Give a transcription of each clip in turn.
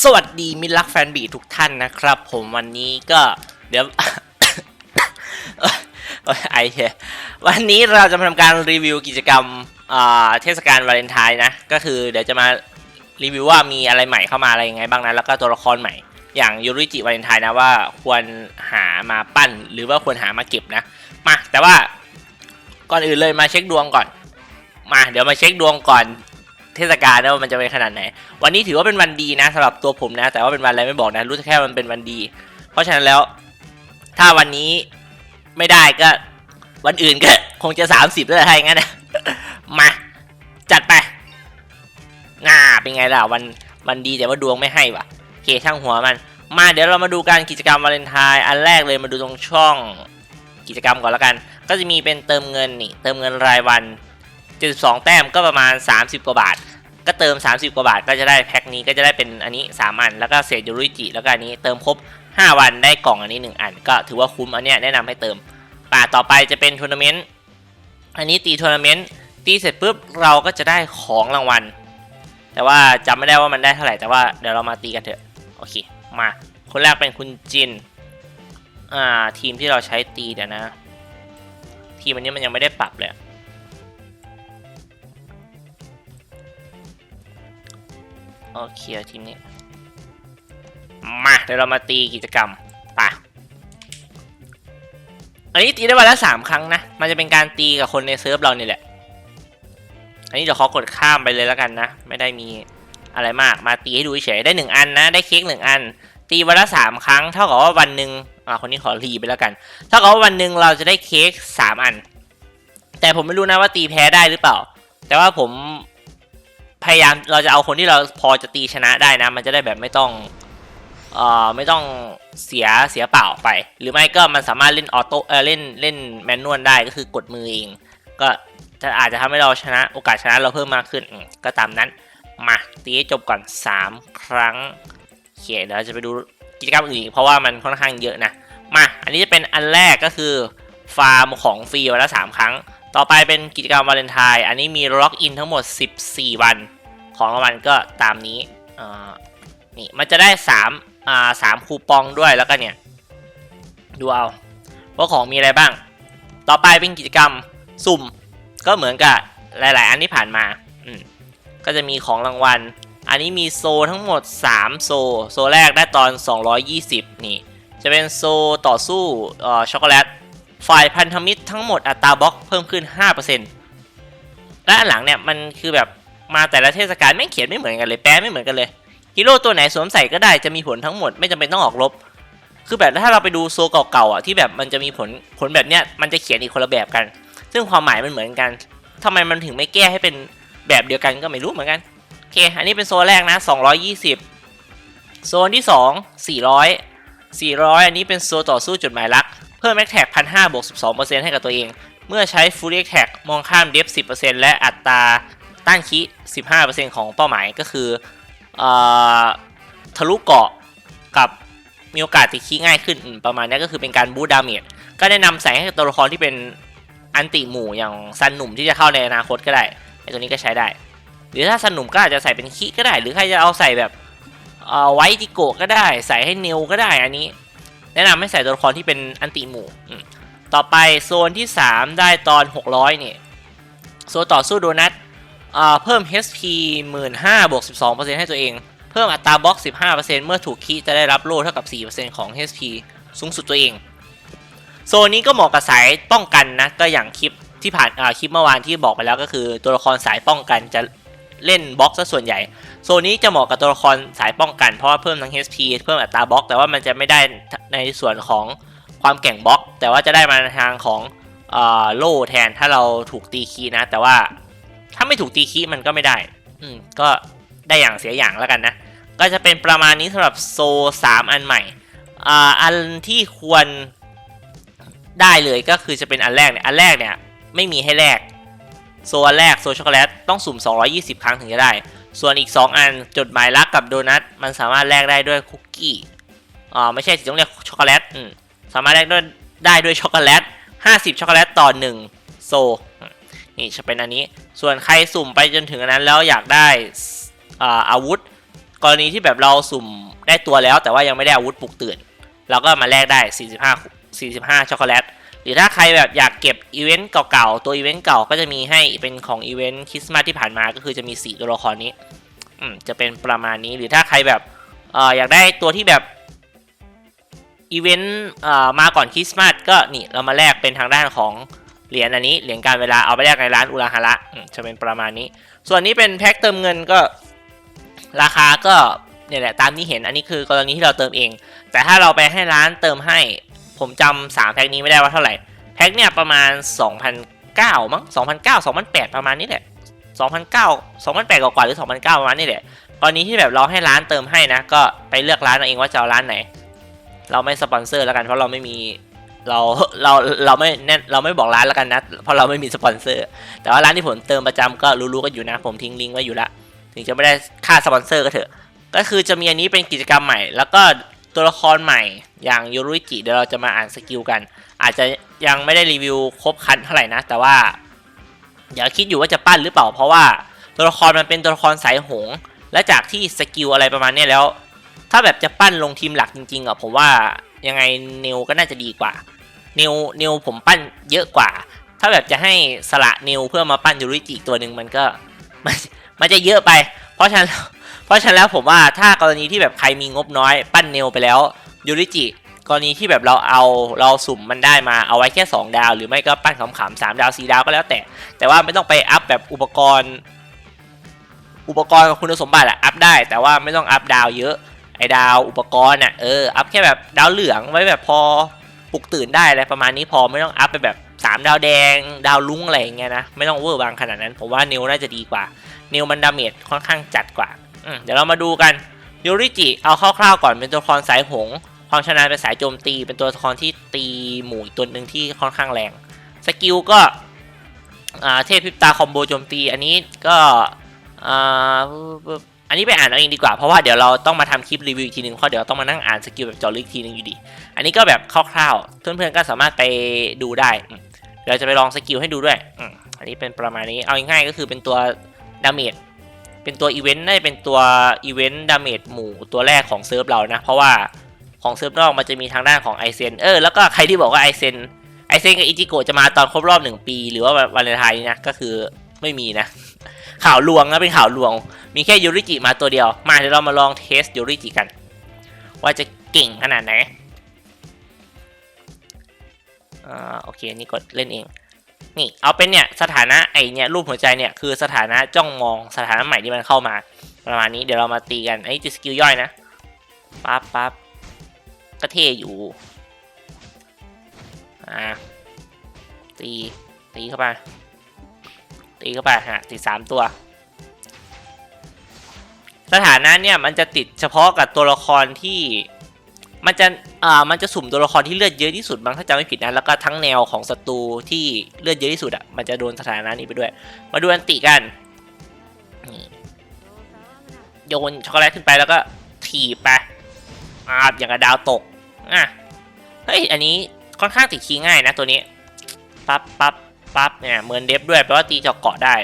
สวัสดีมิตรรักแฟนบีทุกท่านนะครับ ผมวันนี้ก็เดี๋ยวไอเวันนี้เราจะมาทำการรีวิวกิจกรรมเทศกาลวาเลนไทน์นะ ก็คือเดี๋ยวจะมารีวิวว่ามีอะไรใหม่เข้ามาอะไรยังไงบ้างนะแล้วก็ตัวละครใหม่ อย่างยูริจิวาเลนไทน์นะว่าควรหามาปั้นหรือว่าควรหามาเก็บนะมาแต่ว่าก่อนอื่นเลยมาเช็คดวงก่อน มาเดี๋ยวมาเช็คดวงก่อน เทศกาลนะว่ามันจะเป็นขนาดไหน วันนี้ถือว่าเป็นวันดีนะสำหรับตัวผมนะ แต่ว่าเป็นวันอะไรไม่บอกนะ รู้แค่มันเป็นวันดี เพราะฉะนั้นแล้ว ถ้าวันนี้ไม่ได้ก็ วันอื่นก็คงจะ 30แล้วแหละถ้าอย่างนั้นนะมาจัดไปน่าเป็นไงล่ะวันวันดีแต่ว่าดวงไม่ให้ว่ะเคช่างหัวมัน มาเดี๋ยวเรามาดูการกิจกรรมวาเลนไทน์อันแรกเลยมาดูตรงช่องกิจกรรมก่อนล้วกัน ก็จะมีเป็นเติมเงินนี่เติมเงินรายวัน 72 แต้มก็ประมาณ 30 กว่าบาท ก็เติม 30 กว่าบาทก็จะได้แพ็คนี้ก็จะได้เป็นอันนี้3อันแล้วก็เศษยูริจิแล้วก็อันนี้เติมครบ 5 วันได้กล่องอันนี้ 1 อัน ก็ถือว่าคุ้มอันเนี้ยแนะนำให้เติมป่าต่อไปจะเป็นทัวร์นาเมนต์อันนี้ตีทัวร์นาเมนต์ตีเสร็จปุ๊บเราก็จะได้ของรางวัล แต่ว่าจำไม่ได้ว่ามันได้เท่าไหร่แต่ว่าเดี๋ยวเรามาตีกันเถอะโอเคมาคนแรกเป็นคุณจินอ่าทีมที่เราใช้ตีเดี๋ยวนะ ทีมอันนี้มันยังไม่ได้ปรับเลย โอเคทีมนี้ มาเดี๋ยวเรามาตีกิจกรรมไปะอันนี้ตีได้วันละสามครั้งนะ มันจะเป็นการตีกับคนในเซิร์ฟเรานี่แหละ อันนี้เดี๋ยวเขากดข้ามไปเลยแล้วกันนะ ไม่ได้มีอะไรมาก มาตีให้ดูเฉยได้หนึ่งอันนะ ได้เค้กหนึ่งอัน ตีวันละสามครั้ง เท่ากับว่าวันหนึ่งอ่าคนนี้ขอรีไปแล้วกัน เท่ากับว่าวันหนึ่งเราจะได้เค้กสามอัน แต่ผมไม่รู้นะว่าตีแพ้ได้หรือเปล่า แต่ว่าผม พยายามเราจะเอาคนที่เราพอจะตีชนะได้นะ มันจะได้แบบไม่ต้องเอ่อไม่ต้องเสียเสียเปล่าไป หรือไม่ก็มันสามารถเล่นออโต้เออเล่นเล่นแมนนวลได้ก็คือกดมือเอง ก็จะอาจจะทำให้เราชนะโอกาสชนะเราเพิ่มมากขึ้นก็ตามนั้น มาตีจบก่อน 3 ครั้งโอเคเดี๋ยวจะไปดูกิจกรรมอื่นเพราะว่ามันค่อนข้างเยอะนะ มาอันนี้จะเป็นอันแรกก็คือฟาร์มของฟรีวันละสามครั้ง ต่อไปเป็นกิจกรรมวาเลนไทน์อันนี้มีล็อกอินทั้งหมด 14 วัน ของรางวัลก็ตามนี้อ่านี่มันจะได้3อ่าสามคูปองด้วยแล้วก็เนี่ย ดูเอาว่าของมีอะไรบ้าง ต่อไปเป็นกิจกรรมสุ่ม ก็เหมือนกับหลาย ๆ อันที่ผ่านมาอืมก็จะมีของรางวัล อันนี้มีโซทั้งหมด 3 โซ โซแรกได้ตอน 220 นี่ จะเป็นโซต่อสู้อ่อช็อกโกแลตฝ่ายพันธมิตรทั้งหมดอัตราบล็อกเพิ่มขึ้น 5%และอันหลังเนี่ยมันคือแบบ มาแต่ละเทศกาลไม่งเขียนไม่เหมือนกันเลยแปลไม่เหมือนกันเลยฮีโร่ตัวไหนสวมใส่ก็ได้จะมีผลทั้งหมดไม่จำเป็นต้องออกลบคือแบบถ้าเราไปดูโซเก่าๆอะที่แบบมันจะมีผลผลแบบเนี้ยมันจะเขียนอีกคนละแบบกัน ซึ่งความหมายมันเหมือนกันทำไมมันถึงไม่แก้ให้เป็นแบบเดียวกันก็ไม่รู้เหมือนกันโอเคอันนี้เป็นโซนแรกนะ 220 โซนที่ 2 400 400 อันนี้เป็นโซนต่อสู้จุดหมายลัก เพิ่มแม็กแท็กพันห้าบวกสิบสองเปอร์เซ็นต์ให้กับตัวเอง เมื่อใช้ฟูล y แท็กมองข้ามเดฟสิบเปอร์เซ็นต์และอัตรา ต้านคิสิบห้าเปอร์เซ็นต์ของเป้าหมายก็คืออทะลุเกาะกับมีโอกาสติดคีง่ายขึ้นประมาณนี้ก็คือเป็นการบูดดาเมจก็แนะนำใส่ให้ตัวละครที่เป็นอันติหมู่อย่างซันหนุ่มที่จะเข้าในอนาคตก็ได้ไอตัวนี้ก็ใช้ได้ หรือถ้าซันหนุ่มก็อาจจะใส่เป็นคิก็ได้ หรือใครจะเอาใส่แบบไวติโกะก็ได้ ใส่ให้เนวก็ได้อันนี้ แนะนำให้ใส่ตัวละครที่เป็นอันติหมู่ต่อไปโซนที่ 3 ได้ตอน 600เนี่ยโซนต่อสู้โดนัท เพิ่ม HP 15,000บวก 12%ให้ตัวเอง เพิ่มอัตราบล็อก 15%เมื่อถูกคีจะได้รับโล่เท่ากับ 4%ของ HP สูงสุดตัวเอง โซนนี้ก็เหมาะกับสายป้องกันนะ ก็อย่างคลิปที่ผ่านคลิปเมื่อวานที่บอกไปแล้วก็คือตัวละครสายป้องกันจะเล่นบล็อกซะส่วนใหญ่ โซนนี้จะเหมาะกับตัวละครสายป้องกันเพราะว่าเพิ่มทั้ง HP เพิ่มอัตราบล็อก แต่ว่ามันจะไม่ได้ในส่วนของความแก่งบล็อก แต่ว่าจะได้มาทางของอโล่แทนถ้าเราถูกตีคีนะ แต่ว่า ถ้าไม่ถูกตีคีมันก็ไม่ได้ อืมก็ได้อย่างเสียอย่างแล้วกันนะ ก็จะเป็นประมาณนี้สำหรับโซ 3 อันใหม่อ่าอันที่ควรได้เลยก็คือจะเป็นอันแรกเนี่ยอันแรกเนี่ยไม่มีให้แลกโซอันแรกโซช็อกโกแลตต้องสุ่ม 220 ครั้งถึงจะได้ ส่วนอีก 2 อันจดหมายรักกับโดนัทมันสามารถแลกได้ด้วยคุกกี้อ่าไม่ใช่สิต้องเรียกช็อกโกแลตอืมสามารถแลกด้วยได้ด้วยช็อกโกแลต50 ช็อกโกแลตต่อ 1 โซ นี่จะเป็นอันนี้ ส่วนใครสุ่มไปจนถึงอันนั้นแล้วอยากได้อาอาวุธ กรณีที่แบบเราสุ่มได้ตัวแล้ว แต่ว่ายังไม่ได้อาวุธปลุกตื่น เราก็มาแลกได้ 45 45ช็อกโกแลตหรือถ้าใครแบบอยากเก็บอีเวนต์เก่าๆ ตัวอีเวนต์เก่าก็จะมีให้เป็นของอีเวนต์คริสต์มาสที่ผ่านมาก็คือจะมี 4 ตัวละครนี้อืมจะเป็นประมาณนี้หรือถ้าใครแบบออยากได้ตัวที่แบบอีเวนต์มาก่อนคริสต์มาสก็นี่เรามาแลกเป็นทางด้านของ เหรียญอันนี้เหรียญการเวลาเอาไปแลกในร้านอุราฮาระจะเป็นประมาณนี้ ส่วนนี้เป็นแพ็คเติมเงินก็ราคาก็เนี่ยแหละตามที่เห็นอันนี้คือกรณีที่เราเติมเอง แต่ถ้าเราไปให้ร้านเติมให้ ผมจำสามแพ็คนี้ไม่ได้ว่าเท่าไหร่แพ็คเนี่ยประมาณ 2,009มั้ง2,009 2,008 ประมาณนี้แหละ2,009 2,008กว่าหรือ 2,009 ประมาณนี้แหละตอนนี้ที่แบบเราให้ร้านเติมให้นะ ก็ไปเลือกร้านเอาเองว่าจะเอาร้านไหน เราไม่สปอนเซอร์แล้วกันเพราะเราไม่มี เราเราเราไม่แน่เราไม่บอกร้านแล้วกันนะ เพราะเราไม่มีสปอนเซอร์ แต่ว่าร้านที่ผมเติมประจำก็รู้ๆกันอยู่นะ ผมทิ้งลิงก์ไว้อยู่ละ ถึงจะไม่ได้ค่าสปอนเซอร์ก็เถอะ ก็คือจะมีอันนี้เป็นกิจกรรมใหม่ แล้วก็ตัวละครใหม่อย่างยูรุจิเดี๋ยวเราจะมาอ่านสกิลกัน อาจจะยังไม่ได้รีวิวครบคันเท่าไหร่นะ แต่ว่าเดี๋ยวคิดอยู่ว่าจะปั้นหรือเปล่า เพราะว่าตัวละครมันเป็นตัวละครสายหง และจากที่สกิลอะไรประมาณนี้แล้ว ถ้าแบบจะปั้นลงทีมหลักจริงๆอะผมว่ายังไงเนวก็น่าจะดีกว่า นิวเนวผมปั้นเยอะกว่า ถ้าแบบจะให้สละเนวเพื่อมาปั้นยูริจิตัวหนึ่งมันก็มันมันจะเยอะไป เพราะฉะนั้นเพราะฉะนั้นแล้วผมว่าถ้ากรณีที่แบบใครมีงบน้อย ปั้นเนวไปแล้วยูริจิกรณีที่แบบเราเอาเราสุ่มมันได้มาเอาไว้แค่ 2 ดาว หรือไม่ก็ปั้นขำๆสามดาวสี่ดาวก็แล้วแต่ แต่ว่าไม่ต้องไปอัพแบบอุปกรณ์ อุปกรณ์คุณสมบัติอะอัพได้ แต่ว่าไม่ต้องอัพดาวเยอะไอดาวอุปกรณ์อะเอออัพแค่แบบดาวเหลืองไว้แบบพอ ปลุกตื่นได้อะไรประมาณนี้พอไม่ต้องอัพไปแบบสามดาวแดง ดาวลุ้งอะไรอย่างเงี้ยนะ ไม่ต้องเวอร์บางขนาดนั้น ผมว่าเนวน่าจะดีกว่าเนวมันดาเมจค่อนข้างจัดกว่า เดี๋ยวเรามาดูกันยูริจิเอาคร่าวๆก่อนเป็นตัวละครสายหง ความชำนาญเป็นสายโจมตี เป็นตัวละครที่ตีหมู่ตัวหนึ่งที่ค่อนข้างแรง สกิลก็เทพพิบตาคอมโบโจมตี อันนี้ก็ออันนี้ไปอ่านเอาเองดีกว่า เพราะว่าเดี๋ยวเราต้องมาทำคลิปรีวิวอีกทีนึงเพราะเดี๋ยวต้องมานั่งอ่านสกิลแบบจอลึกทีนึงอยู่ดี อันนี้ก็แบบคร่าวๆเพื่อนๆก็สามารถไปดูได้เดี๋ยวจะไปลองสกิลให้ดูด้วยอันนี้เป็นประมาณนี้เอาง่ายๆก็คือเป็นตัวดาเมจเป็นตัวอีเวนต์น่าจะเป็นตัวอีเวนต์ดาเมจหมู่ตัวแรกของเซิร์ฟเรานะ เพราะว่าของเซิร์ฟนอกมันจะมีทางด้านของไอเซนเออแล้วก็ใครที่บอกว่าไอเซนไอเซนกับอิจิโกะจะมาตอนครบรอบหนึ่งปี หรือว่าวันเลนไทน์นี่นะก็คือไม่มีนะ ข่าวลวงนะเป็นข่าวลวง มีแค่ยูริจิมาตัวเดียว มาเดี๋ยวเรามาลองเทสยูริจิกัน ว่าจะเก่งขนาดไหน อ่าโอเคอันนี่กดเล่นเอง นี่เอาเป็นเนี่ยสถานะไอเนี่ยรูปหัวใจเนี่ยคือสถานะจ้องมองสถานะใหม่ที่มันเข้ามา ประมาณนี้เดี๋ยวเรามาตีกันไอ้จะสกิลย่อยนะปั๊บปั๊บก็เท่อยู่อ่าตีตีเข้าไปตีเข้าไปฮะติดสามตัว สถานะเนี่ยมันจะติดเฉพาะกับตัวละครที่ มันจะอ่ามันจะสุ่มตัวละครที่เลือดเยอะที่สุดบางถ้าจำไม่ผิดนะแล้วก็ทั้งแนวของศัตรูที่เลือดเยอะที่สุดอะมันจะโดนสถานะนี้ไปด้วย มาดูอันติกันโยนช็อกโกแลตขึ้นไปแล้วก็ถีบไปอาบอย่างกับดาวตกอะเฮ้ยอันนี้ค่อนข้างติดคีง่ายนะตัวนี้ปั๊บปั๊บปั๊บเนี่ยเหมือนเดฟด้วยแปลว่าตีเจาะเกาะได้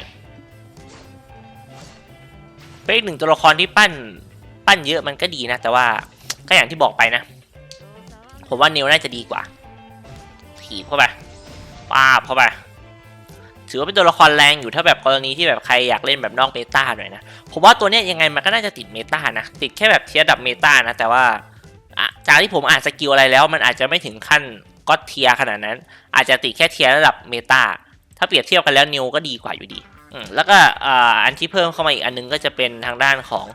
เป็นอีกหนึ่งตัวละครที่ปั้นปั้นเยอะมันก็ดีนะ แต่ว่า ก็อย่างที่บอกไปนะ ผมว่านิวน่าจะดีกว่า ถีบเข้าไปป้าบเข้าไปถือว่าเป็นตัวละครแรงอยู่ถ้าแบบกรณีที่แบบใครอยากเล่นแบบนอกเมตาหน่อยนะ ผมว่าตัวเนี้ยยังไงมันก็น่าจะติดเมตานะ ติดแค่แบบเทียดับเมตานะ แต่ว่าจากที่ผมอ่านสกิลอะไรแล้ว มันอาจจะไม่ถึงขั้นก็เทียขนาดนั้น อาจจะติดแค่เทียระดับเมตาถ้าเปรียบเทียบกันแล้วนิวก็ดีกว่าอยู่ดี แล้วก็อันที่เพิ่มเข้ามาอีกอันนึงก็จะเป็นทางด้านของ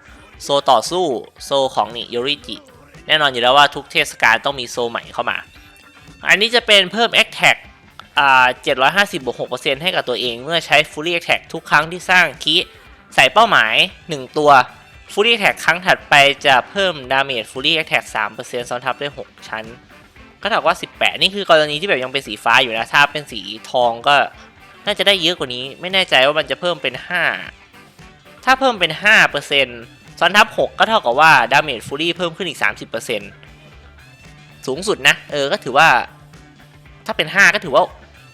โซต่อสู้โซของนี่ยูริจิ แน่นอนอยู่แล้วว่าทุกเทศกาลต้องมีโซใหม่เข้ามา อันนี้จะเป็นเพิ่ม a t t a c อ่า750บวก6%ให้กับตัวเองเมื่อใช้ Fully Attack ทุกครั้งที่สร้างคีใส่เป้าหมาย 1 ตัว Fully Attack ครั้งถัดไปจะเพิ่ม Damage Fully Attack 3%ซ้อนทับด้วย 6 ชั้น ก็เท่าว่า 18 นี่คือกรณีที่แบบยังเป็นสีฟ้าอยู่นะ ถ้าเป็นสีทองก็น่าจะได้เยอะกว่านี้ ไม่แน่ใจว่ามันจะเพิ่มเป็น 5 ถ้าเพิ่มเป็น 5% อนทับ 6 ก็เท่ากับว่า Damage Fully เพิ่มขึ้นอีก 30%สูงสุดนะ เออ ก็ถือว่า ถ้าเป็น 5 ก็ถือว่า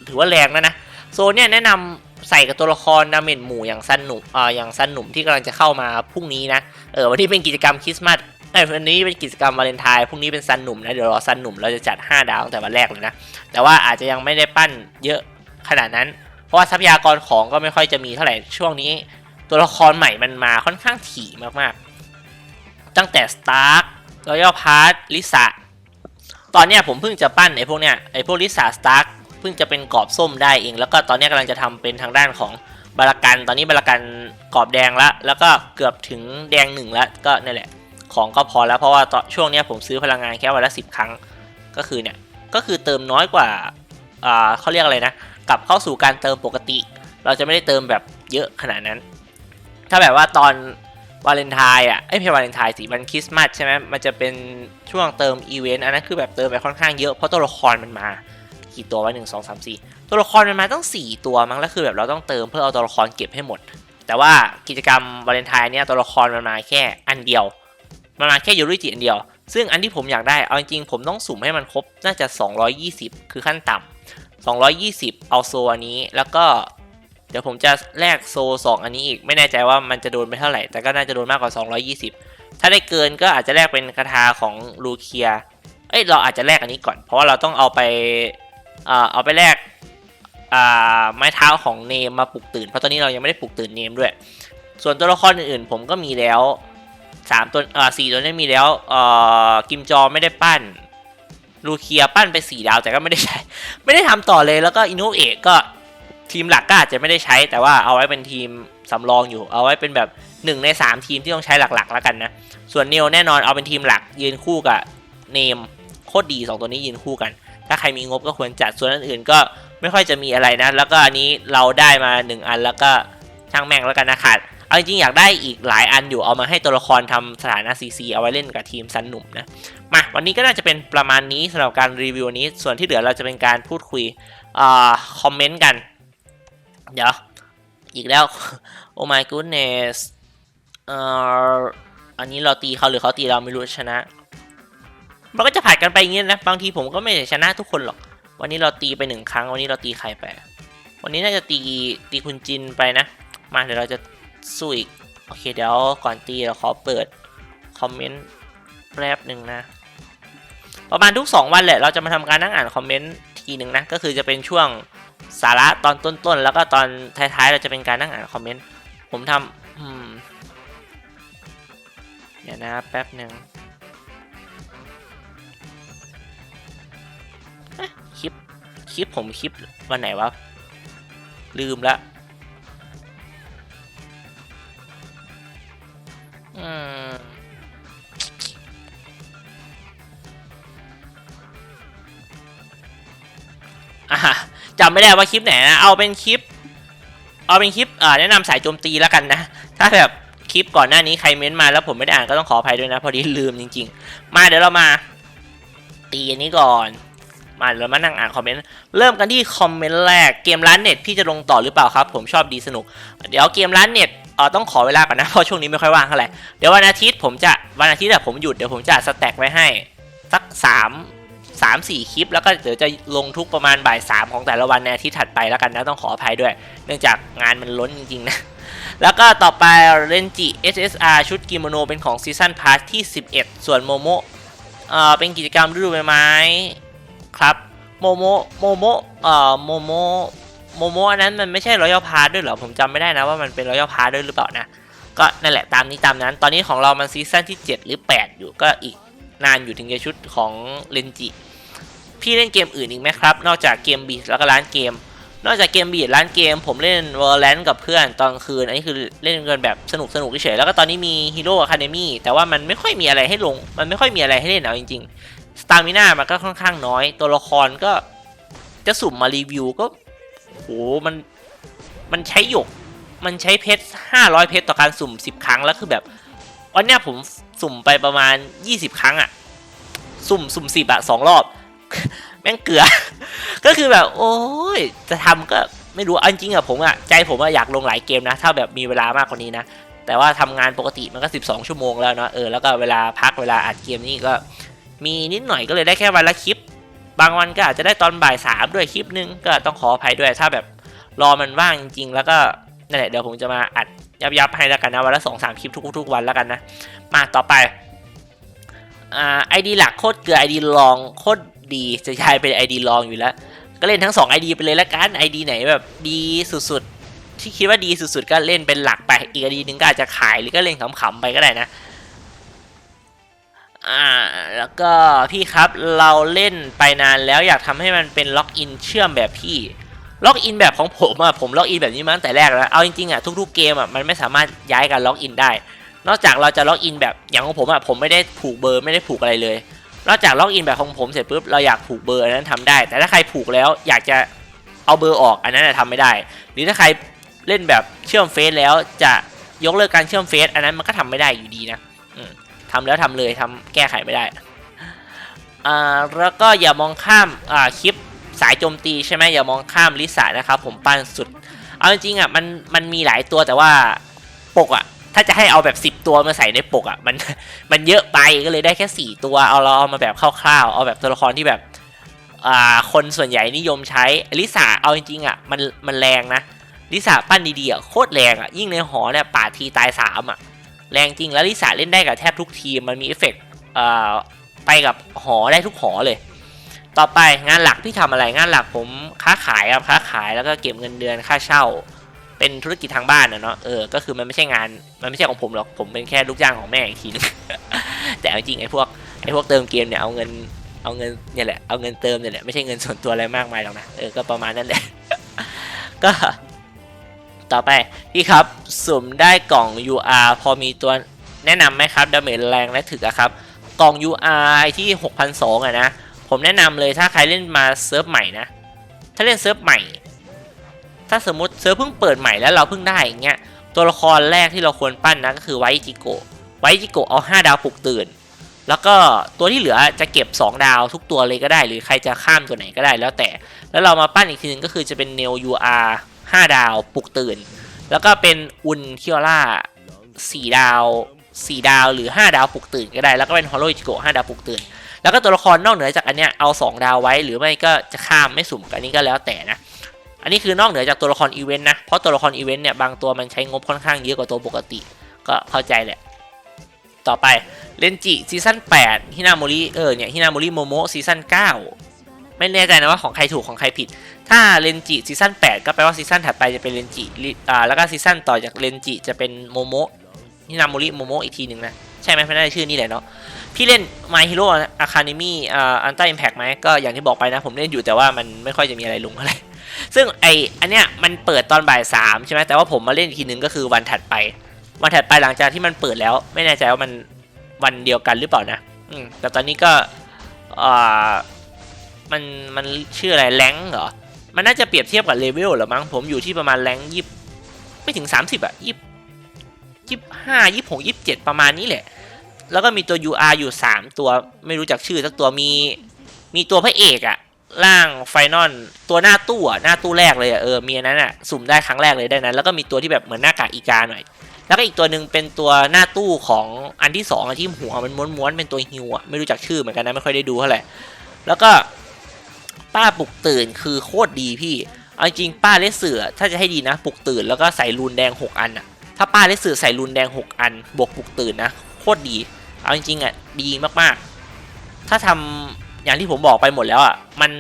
ถือว่าแรงแล้วนะ โซนเนี่ยแนะนำใส่กับตัวละครดาเมจหมู่อย่างซันหนุ่มอ่าอย่างซันหนุ่มที่กำลังจะเข้ามาพรุ่งนี้นะ เออ วันนี้เป็นกิจกรรมคริสต์มาสเอ้ยวันนี้เป็นกิจกรรมวาเลนไทน์พรุ่งนี้เป็นซันหนุ่มนะ เดี๋ยวรอซันหนุ่มเราจะจัด 5 ดาวตั้งแต่วันแรกเลยนะ แต่ว่าอาจจะยังไม่ได้ปั้นเยอะขนาดนั้น เพราะว่าทรัพยากรของก็ไม่ค่อยจะมีเท่าไหร่ช่วงนี้ ตัวละครใหม่มันมาค่อนข้างถี่มากๆ ตั้งแต่สตาร์กรอยัลพาร์ตลิซ่าตอนเนี้ยผมเพิ่งจะปั้นไอ้พวกเนี้ยไอ้พวกลิซ่าสตาร์กเพิ่งจะเป็นกรอบส้มได้เอง แล้วก็ตอนนี้กำลังจะทำเป็นทางด้านของบารากัน ตอนนี้บารากันกรอบแดงละแล้วก็เกือบถึงแดงหนึ่งแล้วก็นี่แหละ ของก็พอแล้วเพราะว่าตอนช่วงเนี้ยผมซื้อพลังงานแค่วันละสิบครั้งก็คือเนี่ยก็คือเติมน้อยกว่าอ่าเขาเรียกอะไรนะกลับเข้าสู่การเติมปกติ เราจะไม่ได้เติมแบบเยอะขนาดนั้น ถ้าแบบว่าตอนวาเลนไทน์อะไอ้ยไม่วาเลนไทน์สิวันคริสต์มาสใช่ไหมมันจะเป็นช่วงเติมอีเวนต์อันนั้นคือแบบเติมไปค่อนข้างเยอะเพราะตัวละครมันมากี่ตัววะหนึ่งสองสามสี่ตัวละครมันมาตั้งสี่ตัวมั้งแล้วคือแบบเราต้องเติมเพื่อเอาตัวละครเก็บให้หมด แต่ว่ากิจกรรมวาเลนไทน์เนี่ยตัวละครมันมาแค่อันเดียว มันมาแค่ยูริจิอันเดียว ซึ่งอันที่ผมอยากได้เอาจริงๆผมต้องสุ่มให้มันครบน่าจะ 220 คือขั้นต่ำ220 เอาโซอันนี้แล้วก็ เดี๋ยวผมจะแลกโซ 2 อันนี้อีก ไม่แน่ใจว่ามันจะโดนไปเท่าไหร่ แต่ก็น่าจะโดนมากกว่า 220 ถ้าได้เกินก็อาจจะแลกเป็นคาถาของลูเคีย เอ้ย เราอาจจะแลกอันนี้ก่อน เพราะว่าเราต้องเอาไปเอาไปแลกไม้เท้าของเนมมาปลุกตื่น เพราะตอนนี้เรายังไม่ได้ปลุกตื่นเนมด้วย ส่วนตัวละครอื่นๆ ผมก็มีแล้วสามตัวเอ่อสี่ตัวนี้มีแล้วเอ่อกิมจอไม่ได้ปั้นลูเคียปั้นไปสี่ดาวแต่ก็ไม่ได้ใช้ ไม่ได้ทำต่อเลย แล้วก็อินูเอะก็ ทีมหลักก็อาจจะไม่ได้ใช้ แต่ว่าเอาไว้เป็นทีมสำรองอยู่ เอาไว้เป็นแบบหนึ่งในสามทีมที่ต้องใช้หลักๆ แล้วกันนะ ส่วนเนลแน่นอนเอาเป็นทีมหลักยืนคู่กับเนมโคตรดีสองตัวนี้ยืนคู่กัน ถ้าใครมีงบก็ควรจัดส่วนอื่นๆก็ไม่ค่อยจะมีอะไรนะ แล้วก็อันนี้เราได้มาหนึ่งอันแล้วก็ช่างแม่งแล้วกันนะขาดเอาจริงอยากได้อีกหลายอันอยู่เอามาให้ตัวละครทำสถานะซีซีเอาไว้เล่นกับทีมซันหนุ่มนะ มาวันนี้ก็น่าจะเป็นประมาณนี้สำหรับการรีวิวนี้ ส่วนที่เหลือเราจะเป็นการพูดคุยอ่าคอมเมนต์กัน เดี๋ยว อีกแล้ว โอ้ my goodness เอ่ออันนี้เราตีเขาหรือเขาตีเราไม่รู้ชนะ มันก็จะผัดกันไปอย่างนี้นะ บางทีผมก็ไม่ได้ชนะทุกคนหรอก วันนี้เราตีไปหนึ่งครั้ง วันนี้เราตีใครไป วันนี้น่าจะตีตีคุณจินไปนะ มาเดี๋ยวเราจะสู้อีก โอเคเดี๋ยวก่อนตีเราขอเปิดคอมเมนต์แป๊บหนึ่งนะ ประมาณทุก 2 วันแหละ เราจะมาทำการนั่งอ่านคอมเมนต์ทีหนึ่งนะ ก็คือจะเป็นช่วง สาระตอนต้นๆ แล้วก็ตอนท้ายๆ เราจะเป็นการนั่งอ่านคอมเมนต์ ผมทำอืมเดี๋ยวนะแป๊บหนึ่งคลิป คลิปผมคลิปวันไหนวะ ลืมละอืมอะ จำไม่ได้ว่าคลิปไหนนะ เอาเป็นคลิป เอาเป็นคลิปแนะนำสายโจมตีแล้วกันนะ ถ้าแบบคลิปก่อนหน้านี้ใครเม้นต์มาแล้วผมไม่ได้อ่านก็ต้องขออภัยด้วยนะ พอดีลืมจริง ๆ มาเดี๋ยวเรามา ตีอันนี้ก่อน มาเดี๋ยวเรามานั่งอ่านคอมเมนต์ เริ่มกันที่คอมเมนต์แรก เกมร้านเน็ตพี่จะลงต่อหรือเปล่าครับ ผมชอบดีสนุก เดี๋ยวเกมร้านเน็ตเออต้องขอเวลาก่อนนะ เพราะช่วงนี้ไม่ค่อยว่างเท่าไหร่ เดี๋ยววันอาทิตย์ผมจะวันอาทิตย์อะผมหยุดเดี๋ยวผมจะสแต็กไว้ให้ สักสาม สามสี่คลิป แล้วก็เดี๋ยวจะลงทุกประมาณบ่ายสามของแต่ละวันในอาทิตย์ถัดไปแล้วกันนะต้องขออภัยด้วย เนื่องจากงานมันล้นจริงๆนะ แล้วก็ต่อไปเรนจิ SSR ชุดกิโมโนเป็นของซีซันพาร์ทที่ 11 ส่วนโมโมเอ่อเป็นกิจกรรมฤดูใบไม้ครับโมโมโมโมเอ่อโมโมโมโมอันนั้นมันไม่ใช่รอยัลพาร์ทด้วยเหรอผมจำไม่ได้นะว่ามันเป็นรอยัลพาร์ทด้วยหรือเปล่านะก็นั่นแหละตามนี้ตามนั้น ตอนนี้ของเรามันซีซั่นที่ 7 หรือ 8 อยู่ก็อีกนานอยู่ถึงจะชุดของเรนจิ พี่เล่นเกมอื่นอีกไหมครับ นอกจากเกมบีดแล้วก็ร้านเกม นอกจากเกมบีดร้านเกม ผมเล่น w o r l a n d กับเพื่อนตอนคืน อันนี้คือเล่นกันแบบสนุกสนุกเฉยแล้วก็ตอนนี้มี Hero Academy แต่ว่ามันไม่ค่อยมีอะไรให้ลง มันไม่ค่อยมีอะไรให้เล่นเอาจริงๆสตามิน่ามันก็ค่อนข้างน้อย ตัวละครก็จะสุ่มมารีวิวก็โหมันมันใช้หยก มันใช้เพชร500 เพชรต่อการสุ่ม 10 ครั้งแล้วคือแบบวันเนี้ยผมสุ่มไปประมาณ 20 ครั้งอะสุ่มสุ่มสิบอะสองรอบ แม่งเกลือ ก็คือแบบ โอ้ยจะทำก็ไม่รู้เอาจริงอะผมอะใจผมอะอยากลงหลายเกมนะ ถ้าแบบมีเวลามากกว่านี้นะ แต่ว่าทำงานปกติมันก็ 12 ชั่วโมงแล้วเนาะเออแล้วก็เวลาพักเวลาอัดเกมนี่ก็ มีนิดหน่อยก็เลยได้แค่วันละคลิป บางวันก็อาจจะได้ตอนบ่ายสามด้วยคลิปนึงก็ต้องขออภัยด้วยถ้าแบบรอมันว่างจริงๆแล้วก็นั่นแหละเดี๋ยวผมจะมาอัดยับยับให้แล้วกันนะวันละสองสามคลิปทุกๆทุกวันแล้วกันนะ มาต่อไปอ่าไอดีหลักโคตรเกลือไอดีรองโคตร ดี จะย้ายเป็นไอดีรองอยู่แล้ว ก็เล่นทั้ง 2 ID ไปเลยละกันไอดีไหนแบบดีสุดๆ ที่คิดว่าดีสุดๆ ก็เล่นเป็นหลักไป อีกไอดีนึงก็อาจจะขายหรือก็เล่นขำๆไปก็ได้นะ อ่า แล้วก็พี่ครับเราเล่นไปนานแล้วอยากทำให้มันเป็นล็อกอินเชื่อมแบบพี่ล็อกอินแบบของผมอะผมล็อกอินแบบนี้มาตั้งแต่แรกแล้ว เอาจริงๆอะทุกๆเกมอะมันไม่สามารถย้ายการล็อกอินได้ นอกจากเราจะล็อกอินแบบอย่างของผมอะผมไม่ได้ผูกเบอร์ไม่ได้ผูกอะไรเลย นอกจากล็อกอินแบบของผมเสร็จปุ๊บเราอยากผูกเบอร์อันนั้นทำได้ แต่ถ้าใครผูกแล้วอยากจะเอาเบอร์ออกอันนั้นนะทำไม่ได้ หรือถ้าใครเล่นแบบเชื่อมเฟซแล้วจะยกเลิกการเชื่อมเฟซอันนั้นมันก็ทำไม่ได้อยู่ดีนะอืมทำแล้วทำเลยทำแก้ไขไม่ได้อ่าแล้วก็อย่ามองข้ามอ่าคลิปสายโจมตีใช่ไหมอย่ามองข้ามลิซ่านะครับผมปั้นสุด เอาจริงๆอะมันมันมีหลายตัวแต่ว่าปกอะ ถ้าจะให้เอาแบบ 10 ตัวมาใส่ในปกอะมันมันเยอะไปก็เลยได้แค่ 4 ตัวเอาเราเอามาแบบคร่าวๆเอาแบบตัวละครที่แบบอ่าคนส่วนใหญ่นิยมใช้ลิซ่าเอาจริงๆอะมันมันแรงนะลิซ่าปั้นดีๆอะโคตรแรงอะยิ่งในหอเนี่ยป่าทีตายสามอะแรงจริงแล้วลิซ่าเล่นได้กับแทบทุกทีมมันมีเอฟเฟกต์อ่าไปกับหอได้ทุกหอเลย ต่อไปงานหลักพี่ทำอะไรงานหลักผมค้าขายครับค้าขายแล้วก็เก็บเงินเดือนค่าเช่า เป็นธุรกิจทางบ้านนะเนาะเออก็คือมันไม่ใช่งานมันไม่ใช่ของผมหรอกผมเป็นแค่ลูกจ้างของแม่อีกทีนึงแต่จริงไอ้พวกไอ้พวกเติมเกมเนี่ยเอาเงินเอาเงินเนี่ยแหละเอาเงินเติมเนี่ยแหละไม่ใช่เงินส่วนตัวอะไรมากมายหรอกนะเออก็ประมาณนั้นแหละก็ต่อไปพี่ครับสุ่มได้กล่อง UR พอมีตัวแนะนำไหมครับดาเมจแรงและถึกอะครับกล่อง UR ที่ 6,200อะนะผมแนะนำเลยถ้าใครเล่นมาเซิร์ฟใหม่นะ ถ้าเล่นเซิร์ฟใหม่ ถ้าสมมติเซิร์ฟเพิ่งเปิดใหม่แล้วเราเพิ่งได้อย่างเงี้ยตัวละครแรกที่เราควรปั้นนะก็คือไวจิโกะไวจิโกะเอา 5 ดาวปลุกตื่น แล้วก็ตัวที่เหลือจะเก็บ 2 ดาวทุกตัวเลยก็ได้ หรือใครจะข้ามตัวไหนก็ได้แล้วแต่ แล้วเรามาปั้นอีกทีนึงก็คือจะเป็นเนล UR 5ดาวปลุกตื่น แล้วก็เป็นอุนคิโอล่า4ดาว4ดาวหรือ 5 ดาวปลุกตื่นก็ได้ แล้วก็เป็นฮอลโลจิโกะ5ดาวปลุกตื่น แล้วก็ตัวละครนอกเหนือจากอันเนี้ยเอา 2 ดาวไว้หรือไม่ก็จะข้ามไม่สุ่มกันนี้ก็แล้วแต่นะ อันนี้คือนอกเหนือจากตัวละครอีเวนต์นะ เพราะตัวละครอีเวนต์เนี่ยบางตัวมันใช้งบค่อนข้างเยอะกว่าตัวปกติ ก็เข้าใจแหละ ต่อไปเลนจิซีซั่น8ฮินาโมริเออเนี่ยฮินาโมริโมโมซีซั่น9 ไม่แน่ใจนะว่าของใครถูกของใครผิด ถ้าเลนจิซีซั่น8 ก็แปลว่าซีซั่นถัดไปจะเป็นเลนจิอ่าแล้วก็ซีซั่นต่อจากเลนจิจะเป็นโมโมฮินาโมริโมโมอีกทีหนึ่งนะ ช่ไหมไม่น่าจะชื่อนี่แหละเนาะพี่เล่น My Hero Academy อ่าอันต้าอิมแพกไหมก็อย่างที่บอกไปนะ ผมเล่นอยู่แต่ว่ามันไม่ค่อยจะมีอะไรลงเท่าไหร่ซึ่งไออันเนี้ยมันเปิดตอนบ่ายสามใช่ไหมแต่ว่าผมมาเล่นอีกทีนึงก็คือวันถัดไป วันถัดไปหลังจากที่มันเปิดแล้ว ไม่แน่ใจว่ามันวันเดียวกันหรือเปล่านะอืมแต่ตอนนี้ก็อ่ามันมันชื่ออะไรแรงเหรอมันน่าจะเปรียบเทียบกับเลเวลหรอมั้งผมอยู่ที่ประมาณแรงยี่ไม่ถึง 30อะยี่ยี่ห้ายี่หกยี่เจ็ดประมาณนี้แหละ แล้วก็มีตัว UR อยู่ 3 ตัวไม่รู้จักชื่อสักตัวมี มีตัวพระเอกอะร่างไฟนอลตัวหน้าตู้อะหน้าตู้แรกเลยอะเออมีอันนั้นอะสุ่มได้ครั้งแรกเลยได้นั้น แล้วก็มีตัวที่แบบเหมือนหน้ากากอีกาหน่อย แล้วก็อีกตัวหนึ่งเป็นตัวหน้าตู้ของอันที่สองอะที่หัวมันม้วนๆเป็นตัวฮิวอะไม่รู้จักชื่อเหมือนกันนะไม่ค่อยได้ดูเท่าไหร่แล้วก็ป้าปลุกตื่นคือโคตรดีพี่เอาจริงป้าเลสเสือถ้าจะให้ดีนะปลุกตื่นแล้วก็ใส่รูนแดง 6 อันอะถ้าป้าเลสเสือใส่รูนแดง 6 อันบวกปลุกตื่นนะโคตรดี เอาจริงๆอะดีมากๆ ถ้าทำอย่างที่ผมบอกไปหมดแล้วอะมัน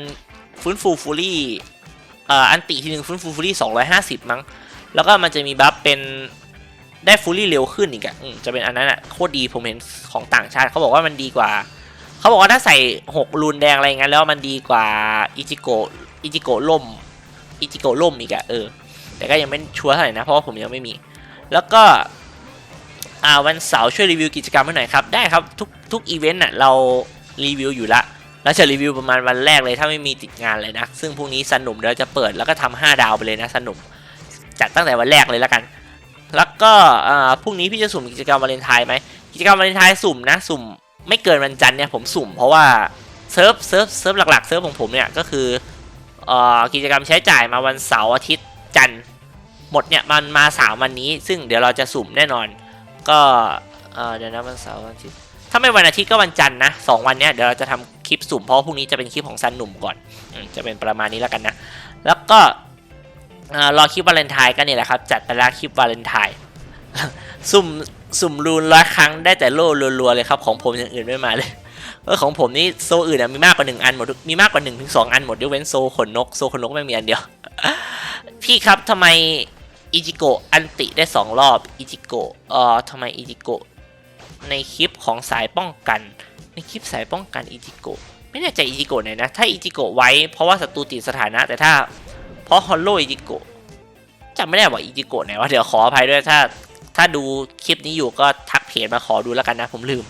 ฟื้นฟูฟูลี่อ่ออันติทีหนึ่งฟื้นฟูฟูลี่250มั้งแล้วก็มันจะมีบัฟเป็นได้ฟูลี่เร็วขึ้นอีกอะจะเป็นอันนั้นอะโคตรดีผมเห็นของต่างชาติเขาบอกว่ามันดีกว่าเขาบอกว่าถ้าใส่6รูนแดงอะไรเงี้ยแล้วมันดีกว่าอิจิโกอิจิโกล่มอิจิโกล่มอีกอะเออแต่ก็ยังไม่ชัวร์เท่าไหร่นะเพราะว่าผมยังไม่มี แล้วก็ อ่าวันเสาร์ช่วยรีวิวกิจกรรมให้หน่อยครับ ได้ครับทุกทุกอีเวนต์น่ะเรารีวิวอยู่ละแล้วจะรีวิวประมาณวันแรกเลยถ้าไม่มีติดงานเลยนะ ซึ่งพรุ่งนี้สนุมเดี๋ยวจะเปิดแล้วก็ทำห้าดาวไปเลยนะสนุมจัดตั้งแต่วันแรกเลยแล้วกัน แล้วก็อ่าพรุ่งนี้พี่จะสุ่มกิจกรรมวาเลนไทน์ไหมกิจกรรมวาเลนไทน์สุ่มนะสุ่มไม่เกินวันจันทร์เนี่ยผมสุ่มเพราะว่าเซิร์ฟเซิร์ฟเซิร์ฟหลักๆเซิร์ฟของผมเนี่ยก็คืออ่อกิจกรรมใช้จ่ายมาวันเสาร์อาทิตย์จันทร์หมดเนี่ยมันมาสามวันนี้ ซึ่งเดี๋ยวเราจะสุ่มแน่นอน ก็เออเดี๋ยวนะวันเสาร์วันอาทิตย์ถ้าไม่วันอาทิตย์ก็วันจันทร์นะสองวันเนี้ยเดี๋ยวเราจะทำคลิปสุ่มเพราะพรุ่งนี้จะเป็นคลิปของซันหนุ่มก่อนอมจะเป็นประมาณนี้แล้วกันนะ แล้วก็รอคลิปวาเลนไทน์กันนี่แหละครับ จัดไปแล้วคลิปวาเลนไทน์สุ่มสุ่มรูนร้อยครั้งได้แต่โล่รัวๆเลยครับ ของผมอย่างอื่นไม่มาเลยเออของผมนี่โซอื่นอะมีมากกว่าหนึ่งอันหมดมีมากกว่าหนึ่งถึงสองอันหมดยกเว้นโซขนนกโซขนนกไม่มีอันเดียว พี่ครับทำไม อิจิโกะอันติได้สองรอบอิจิโกะเอ่อทำไมอิจิโกะในคลิปของสายป้องกัน ในคลิปสายป้องกันอิจิโกะไม่แน่ใจอิจิโกะไหนนะ ถ้าอิจิโกะไว้เพราะว่าศัตรูติดสถานะ แต่ถ้าเพราะฮอลโลอิจิโกะจำไม่ได้ว่าอิจิโกะไหนวะเดี๋ยวขออภัยด้วยถ้า ถ้าดูคลิปนี้อยู่ก็ทักเพจมาขอดูแล้วกันนะผมลืม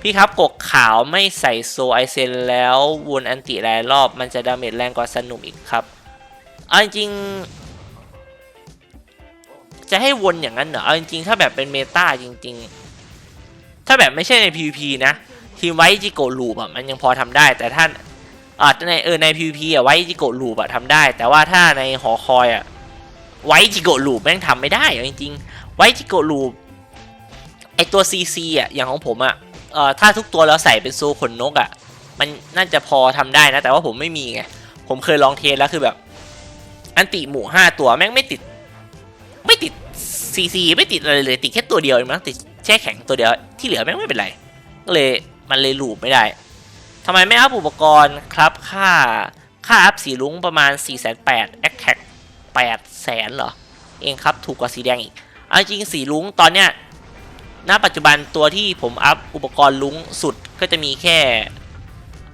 พี่ครับกกขาวไม่ใส่โซไอเซนแล้ววนอันติหลายรอบมันจะดาเมจแรงกว่าสนุมอีกครับเอาจริง จะให้วนอย่างนั้นเหรอเอาจริงๆ ถ้าแบบเป็นเมตาจริง ๆ ถ้าแบบไม่ใช่ใน PVP นะ ทีมไวจิโกลูปอะมันยังพอทำได้ แต่ถ้าอ่าในเออใน PVP อะไวจิโกลูปอะทำได้ แต่ว่าถ้าในหอคอยอะไวจิโกลูปแม่งทำไม่ได้อะจริงๆไวจิโกลูปไอตัว CC อะอย่างของผมอะเอ่อถ้าทุกตัวเราใส่เป็นโซขนนกอะมันน่าจะพอทำได้นะ แต่ว่าผมไม่มีไงผมเคยลองเทสแล้วคือแบบ อันติหมู่ห้าตัวแม่งไม่ติด CC ไม่ติดอะไรเลยติดแค่ตัวเดียวเองมั้งติดแช่แข็งตัวเดียวที่เหลือแม่งไม่เป็นไรก็เลยมันเลยลูปไม่ได้ทำไมไม่อัพอุปกรณ์ครับค่าค่าอัพสีลุงประมาณ 4 8 0 0 0 0แอคแท็ก8แสนเหรอ เองครับถูกกว่าสีแดงอีกเอาจริงสีลุงตอนเนี้ยณปัจจุบันตัวที่ผมอัพอุปกรณ์ลุงสุดก็จะมีแค่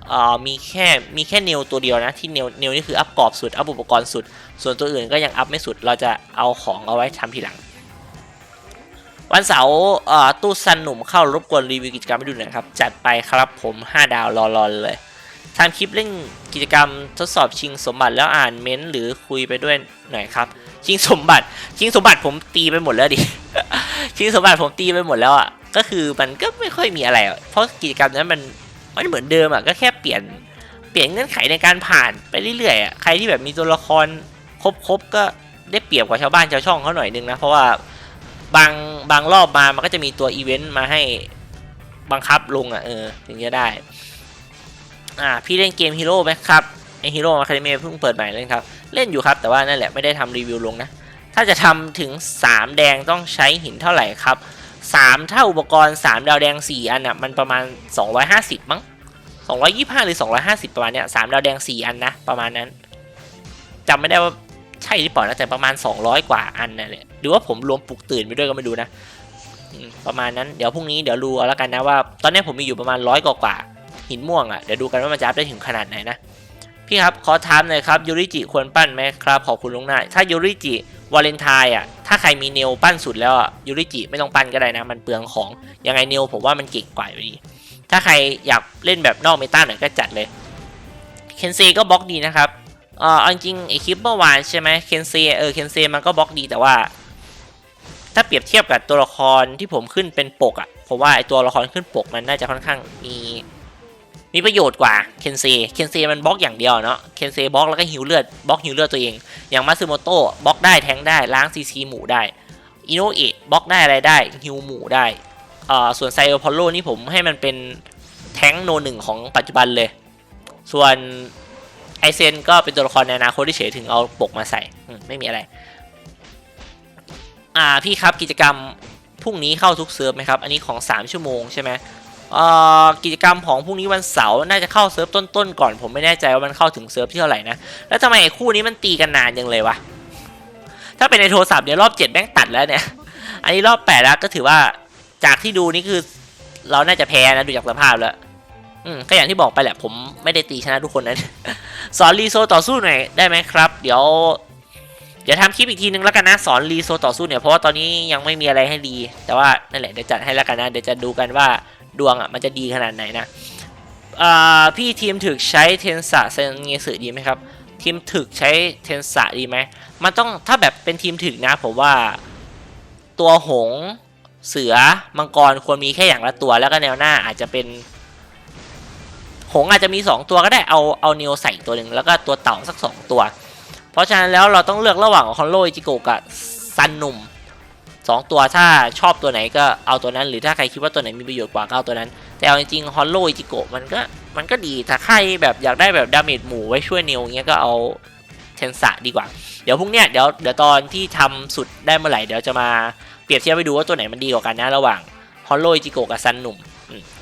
เอ่อมีแค่มีแค่เนวตัวเดียวนะที่เนวเนวนี่คืออัพกรอบสุดอัพอุปกรณ์สุด ส่วนตัวอื่นก็ยังอัพไม่สุดเราจะเอาของเอาไว้ทำทีหลัง วันเสาร์ตู้ซันหนุ่มเข้ารบกวนรีวิวกิจกรรมให้ดูหน่อยครับ จัดไปครับผม 5 ดาวรอๆเลยทำคลิปเล่นกิจกรรมทดสอบชิงสมบัติแล้วอ่านเม้นต์หรือคุยไปด้วยหน่อยครับ ชิงสมบัติ ชิงสมบัติผมตีไปหมดแล้วดิ ชิงสมบัติผมตีไปหมดแล้วอะ ก็คือมันก็ไม่ค่อยมีอะไรเพราะกิจกรรมนั้นมันมันเหมือนเดิมอะก็แค่เปลี่ยนเปลี่ยนเงื่อนไขในการผ่านไปเรื่อยๆอะใครที่แบบมีตัวละครครบๆก็ได้เปรียบกว่าชาวบ้านชาวช่องเขาหน่อยนึงนะเพราะว่า บางบางรอบมามันก็จะมีตัวอีเวนต์มาให้บังคับลงอะเออถึงจะได้ อ่าพี่เล่นเกมฮีโร่ไหมครับไอฮีโร่อะคาเดมีเพิ่งเปิดใหม่เล่นครับ เล่นอยู่ครับแต่ว่านั่นแหละไม่ได้ทำรีวิวลงนะ ถ้าจะทำถึง 3 แดงต้องใช้หินเท่าไหร่ครับ 3 ถ้าอุปกรณ์ 3 ดาวแดง 4 อันอะมันประมาณ 250 มั้ง 225 หรือ 250 ประมาณเนี้ย3ดาวแดง 4 อันนะ ประมาณนั้นจำไม่ได้ว่าใช่หรือเปล่านะแต่ประมาณ 200 กว่าอันนะเนี่ย หรือว่าผมรวมปลุกตื่นไปด้วยก็ไม่รู้นะประมาณนั้นเดี๋ยวพรุ่งนี้เดี๋ยวดูเอาแล้วกันนะว่า ตอนนี้ผมมีอยู่ประมาณร้อยกว่าหินม่วงอะเดี๋ยวดูกันว่ามันจะอัพได้ถึงขนาดไหนนะพี่ครับขอถามหน่อยครับยูริจิควรปั้นไหมครับขอบคุณลวงหน้าถ้ายูริจิวาเลนไทน์อะถ้าใครมีเนลปั้นสุดแล้วอะยูริจิไม่ต้องปั้นก็ได้นะ มันเปลืองของยังไงเนลผมว่ามันเก่งกว่าอยู่ดีถ้าใครอยากเล่นแบบนอกเมตาหน่อยก็จัดเลยเคนเซก็บล็อกดีนะครับเออจริงไอคลิปเมื่อวานใช่ไหมเคนเซเออเคนเซมันก็บล็อกดีแต่ว่า ถ้าเปรียบเทียบกับตัวละครที่ผมขึ้นเป็นปกอะผมว่าไอตัวละครขึ้นปกมันน่าจะค่อนข้างมีมีประโยชน์กว่าเคนเซเคนเซมันบล็อกอย่างเดียวเนาะเคนเซบล็อกแล้วก็ฮิวเลือดบล็อกฮิวเลือดตัวเอง อย่างมาซึโมโตะบล็อกได้แทงได้ล้างซีซีหมูได้อิโนเอะบล็อกได้อะไรได้ฮิวหมูได้เอ่อส่วนไซโอพอลโลนี่ผมให้มันเป็นแทงโนหนึ่งของปัจจุบันเลย ส่วนไอเซนก็เป็นตัวละครในอนาคตที่เฉยถึงเอาปกมาใส่ไม่มีอะไร อ่าพี่ครับกิจกรรมพรุ่งนี้เข้าทุกเซิร์ฟไหมครับ อันนี้ของ 3 ชั่วโมงใช่ไหมอ่อกิจกรรมของพรุ่งนี้วันเสาร์น่าจะเข้าเซิร์ฟต้นๆก่อนผมไม่แน่ใจว่ามันเข้าถึงเซิร์ฟที่เท่าไหร่นะแล้วทำไมไอ้คู่นี้มันตีกันนานยังเลยวะถ้าเป็นในโทรศัพท์เนี่ยรอบเจ็ดแม่งตัดแล้วเนี่ยอันนี้รอบแปดแล้วก็ถือว่าจากที่ดูนี่คือเราน่าจะแพ้นะดูจากสภาพแล้วอืมก็อย่างที่บอกไปแหละผมไม่ได้ตีชนะทุกคนนะสอนรีโซต่อสู้หน่อยได้ไหมครับ เดี๋ยว ดี๋ยวทำคลิปอีกทีนึงแล้วกันนะสอนรีโซต่อสู้เนี่ยเพราะว่าตอนนี้ยังไม่มีอะไรให้รีแต่ว่านั่นแหละเดี๋ยวจัดให้แล้วกันนะเดี๋ยวจะดูกันว่าดวงอะมันจะดีขนาดไหนนะพี่ทีมถึกใช้เทนสะเซนเงสือดีไหมครับทีมถึกใช้เทนสะดีไหมมันต้องถ้าแบบเป็นทีมถึกนะผมว่าตัวหงเสือมังกรควรมีแค่อย่างละตัวแล้วก็แนวหน้าอาจจะเป็น หงอาจจะมี 2 ตัวก็ได้เอาเอาเนวใส่ตัวหนึ่งแล้วก็ตัวเต่าสัก 2 ตัว เพราะฉะนั้นแล้วเราต้องเลือกระหว่างคอนโลอิจิโกะกับซันนุ่มสองตัวถ้าชอบตัวไหนก็เอาตัวนั้น หรือถ้าใครคิดว่าตัวไหนมีประโยชน์กว่าก็เอาตัวนั้น แต่เอาจริงๆฮอลโลอิจิโกะมันก็มันก็ดีถ้าใครแบบอยากได้แบบดาเมจหมู่ไว้ช่วยเนวเงี้ยก็เอาเทนสะดีกว่า เดี๋ยวพรุ่งเนี้ยเดี๋ยวเดี๋ยวตอนที่ทำสุดได้เมื่อไหร่เดี๋ยวจะมาเปรียบเทียบไปดูว่าตัวไหนมันดีกว่ากันนะระหว่างฮอลโลจิโกกับซันหนุ่ม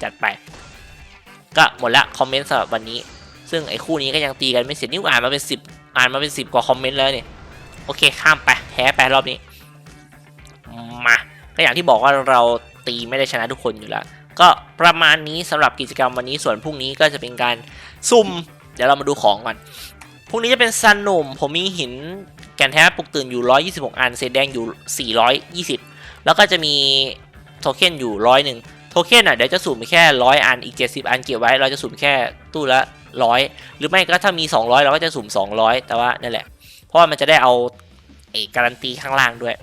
จัดไป ก็หมดละคอมเมนต์สำหรับวันนี้ ซึ่งไอ้คู่นี้ก็ยังตีกันไม่เสร็จนี่อ่านมาเป็นสิบ อ่านมาเป็นสิบกว่าคอมเมนต์แล้วเนี่ยโอเคข้ามไปแพ้ไปรอบนี้มาก็อย่างที่บอกว่าเราตีไม่ได้ชนะทุกคนอยู่แล้ว ก็ประมาณนี้สำหรับกิจกรรมวันนี้ส่วนพรุ่งนี้ก็จะเป็นการซุ่ม เดี๋ยวเรามาดูของก่อนพรุ่งนี้จะเป็นซันหนุ่ม ผมมีหินแกนแท้ปลุกตื่นอยู่ 126 อันเศษแดงอยู่ 420 แล้วก็จะมีโทเค็นอยู่ร้อยหนึ่ง เค็นอะเดี๋ยวจะสุ่มแค่ร้อยอันอีก 70 อันเก็บไว้เราจะสุ่มแค่ตู้ละร้อยหรือไม่ก็ถ้ามี 200 เราก็จะสุ่ม 200 แต่ว่านั่นแหละ เพราะว่ามันจะได้เอาเอกการันตีข้างล่างด้วย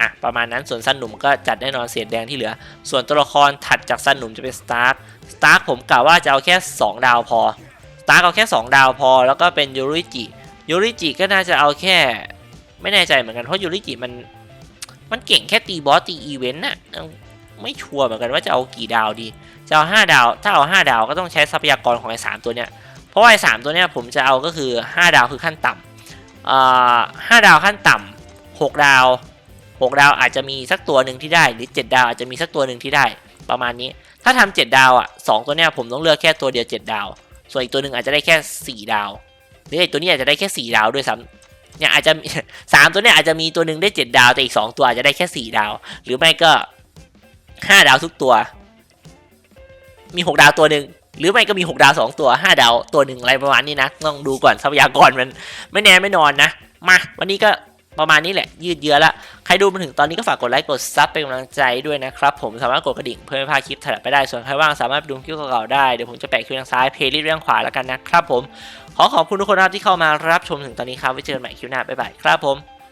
อะประมาณนั้นส่วนสั้นหนุ่มก็จัดแน่นอนเศษแดงที่เหลือ ส่วนตัวละครถัดจากสั้นหนุ่มจะเป็นสตาร์คสตาร์คผมกะว่าจะเอาแค่ 2 ดาวพอสตาร์คเอาแค่ 2 ดาวพอ แล้วก็เป็นยูริจิยูริจิก็น่าจะเอาแค่ ไม่แน่ใจเหมือนกันเพราะยูริจิมันมันเก่งแค่ตีบอสตีอีเวนต์น่ะ ไม่ชัวร์เหมือนกันว่าจะเอากี่ดาวดี จะเอา5ดาว ถ้าเอา5ดาวก็ต้องใช้ทรัพยากรของไอ้สามตัวเนี้ย เพราะว่าไอ้สามตัวเนี้ยผมจะเอาก็คือ 5 ดาวคือขั้นต่ำอ่าห้าดาวขั้นต่ำหกดาว 6 ดาวอาจจะมีสักตัวหนึ่งที่ได้ หรือ 7 ดาวอาจจะมีสักตัวหนึ่งที่ได้ ประมาณนี้ ถ้าทำ7ดาวอะสองตัวเนี้ยผมต้องเลือกแค่ตัวเดียว 7 ดาว ส่วนอีกตัวหนึ่งอาจจะได้แค่ 4 ดาวหรือไอ้ตัวนี้อาจจะได้แค่ 4 ดาวด้วยซ้ำเนี่ยอาจจะสามตัวเนี้ยอาจจะมีตัวหนึ่งได้ 7 ดาวแต่อีก 2 ตัวอาจจะได้แค่ 4 ดาว หรือไม่ก็ 5ดาวทุกตัว มี6ดาวตัวหนึ่งหรือไม่ก็มี6ดาว2ตัว5ดาวตัวหนึ่งอะไรประมาณนี้นะต้องดูก่อนทรัพยากรมันไม่แน่ไม่นอนนะมาวันนี้ก็ประมาณนี้แหละ ยืดเยื้อละใครดูมาถึงตอนนี้ก็ฝากกดไลค์กดซับเป็นกำลังใจด้วยนะครับ ผมสามารถกดกระดิ่งเพื่อไม่พลาดคลิปถัดไปได้ส่วนใครว่างสามารถไปดูคลิปเก่าๆได้ เดี๋ยวผมจะแปะคลิปทางซ้ายเพลย์ลิสต์ด้านขวาแล้วกันนะครับผม ขอขอบคุณทุกคนครับที่เข้ามารับชมถึงตอนนี้ครับไว้เจอกันใหม่คลิปหน้าบ๊ายบายครับผม